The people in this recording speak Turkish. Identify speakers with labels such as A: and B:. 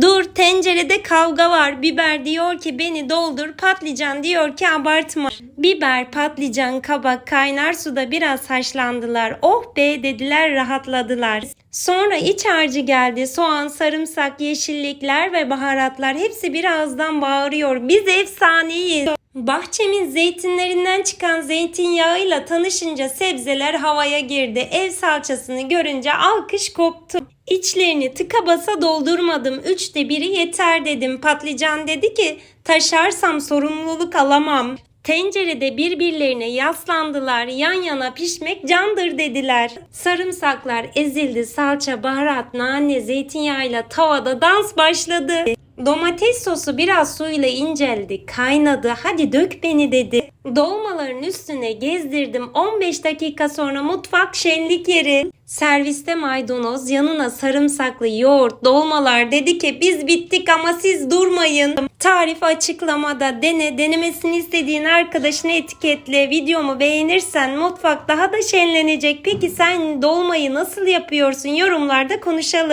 A: Dur tencerede kavga var. Biber diyor ki beni doldur. Patlıcan diyor ki abartma. Biber, patlıcan, kabak kaynar suda biraz haşlandılar. Oh be dediler rahatladılar. Sonra iç harcı geldi. Soğan, sarımsak, yeşillikler ve baharatlar hepsi birazdan bağırıyor. Biz efsaneyiz. Bahçemin zeytinlerinden çıkan zeytinyağıyla tanışınca sebzeler havaya girdi. Ev salçasını görünce alkış koptu. İçlerini tıka basa doldurmadım. Üçte biri yeter dedim. Patlıcan dedi ki taşarsam sorumluluk alamam. Tencerede birbirlerine yaslandılar. Yan yana pişmek candır dediler. Sarımsaklar ezildi. Salça, baharat, nane, zeytinyağıyla tavada dans başladı. Domates sosu biraz suyla inceldi, kaynadı. Hadi dök beni dedi. Dolmaların üstüne gezdirdim. 15 dakika sonra mutfak şenlik yeri. Serviste maydanoz, yanına sarımsaklı yoğurt, dolmalar dedi ki biz bittik ama siz durmayın. Tarif açıklamada dene, denemesini istediğin arkadaşını etiketle. Videomu beğenirsen mutfak daha da şenlenecek. Peki sen dolmayı nasıl yapıyorsun? Yorumlarda konuşalım.